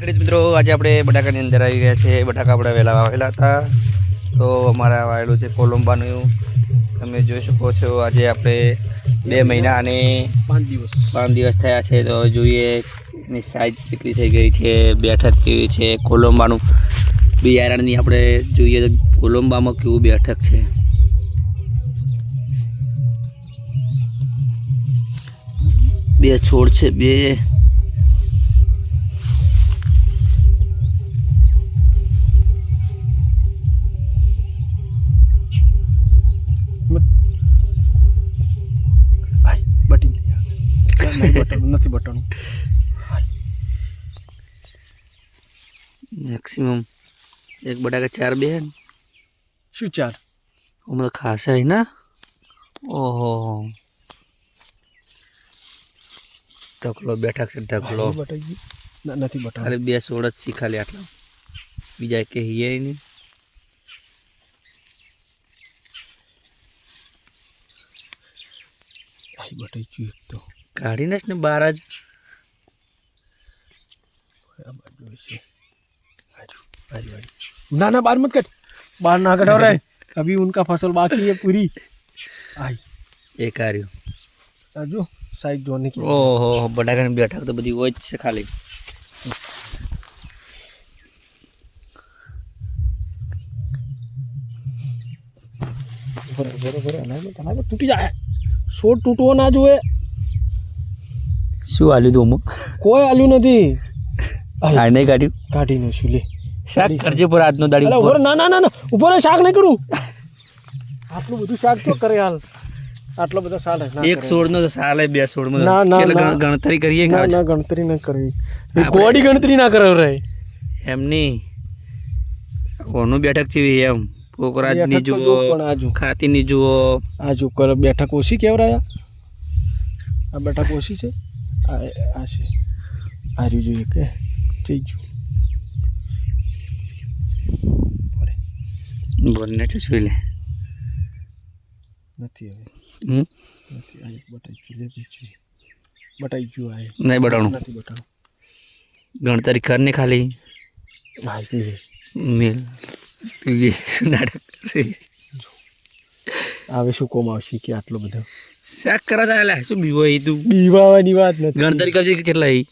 ખેડૂત મિત્રો આજે આપણે બટાકાની અંદર આવી ગયા છે બટાકા આપણે વહેલા વાવેલા હતા. તો અમારે વાવેલું છે કોલંબાનું. તમે જોઈ શકો છો આજે આપણે બે મહિના અને પાંચ દિવસ. પાંચ દિવસ થયા છે. તો જોઈએ એની સાઇઝ કેટલી થઈ ગઈ છે બેઠક કેવી છે. કોલંબાનું બિયારણની આપણે જોઈએ તો કોલંબામાં કેવું બેઠક છે. બે છોડ છે બે બટન નથી બટન. મેક્સિમમ એક બટાકા ચાર બે શું ચાર? હમણાં ખાસા ના? ઓહો. ઢકલો બેઠક છે ઢકલો. બટાઈ ગયું. ના નથી બટા ખાલી બે સોળ જ છે ખાલી આટલા. બીજા કે હિયે નહીં. બટાઈ એક તો. કાઢીને જ ને બાર જ આ બાજુ છે આજો આજો આજો ના ના बाहर मत कर बाहर ना कटो रहे अभी उनका फसल बाकी है पूरी आय એ કાર્યું आजो साइड धोने की ઓહો બટાકાની બેઠક તો બધી હોય જ છે ખાલી बरोबर बरोबर अनाज अनाज टूटी जाए છોડ તૂટવો ના જોઈએ શું હાલ્યું તું કોઈ આલ્યું નથી. આ નહીં કાઢ્યું? કાઢીને શું લે. શાક કરજે પર આજનો દાડી ઉપર. ના ના ના ઉપર શાક નહીં કરું. આટલું બધું શાક તો કરે હાલ. આટલો બધો સાલ એક. સોળ નો સાલે બે સોળમાં ના, ના, ના. ગણતરી કરીએ ના ના ગણતરી ના કરવી. કોડી ગણતરી ના કરે રે. એમની કોનું બેઠક છે એમ? પોકરાજની બેઠક જુઓ આજુ ખાતીની જુઓ. આ જો કર બેઠક ઓછી કેવરાયા? આ બેઠક ઓછી છે? આ આ છે આ રહ્યું જોઈએ કે થઈ ગયું. બોલને છે જોઈ લે. નથી હવે. નથી આ બટાઈ ગયું બટાઈ ગયું આ નહીં બટાણું. નથી બટાણું. ગણતરી કર ને ખાલી. મેલ. નાટક હવે શું કોમ આવશે કે આટલો બધો? શાક કરા તા લે શું બીવો એ તું? બીવાવાની વાત નથી. ગણતરી કરજે કે કેટલા એ છે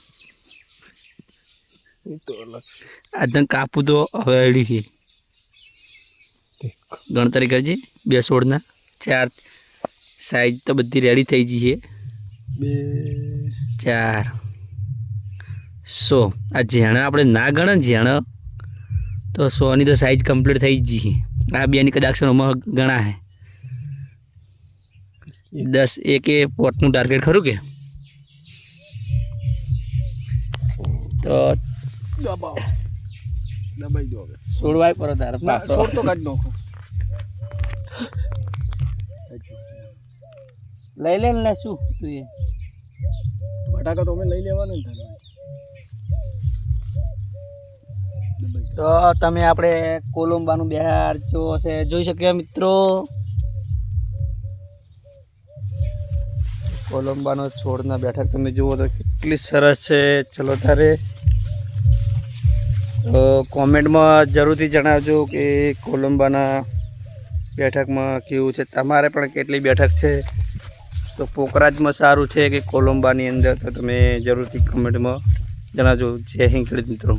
આજને કાપું તો હવે અડ્યું છે ગણતરી કરજે બે સોળના ચાર સાઈઝ તો બધી રેડી થઈ ગઈ છે બે. ચાર. સો. આ ઝેણા આપણે ના ગણે ઝેણા તો સોની તો સાઈઝ કમ્પ્લીટ થઈ જ જઈએ આ બેની કદાચ ગણા હે. દસ એક એ પોટનું ટાર્ગેટ ખરું કે? તો દબાઈ દો હવે. સોળવાય પર તારે પાછો. તો કાઢી નાખો. લઈ લે ને શું તું એ? બટાકા તો અમે લઈ લેવાના ને તો તમે આપણે કોલંબાનું બિહાર જો હશે જોઈ શકીએ મિત્રો? કોલંબાનો છોડના બેઠક તમે જુઓ તો કેટલી સરસ છે. ચલો તારે તો કોમેન્ટમાં જરૂરથી જણાવજો કે કોલંબાના બેઠકમાં કેવું છે. તમારે પણ કેટલી બેઠક છે? તો પોકરાજમાં સારું છે કે કોલંબાની અંદર? તો તમે જરૂરથી કમેન્ટમાં જણાવજો. જય હિન્દ ખેડૂત મિત્રો.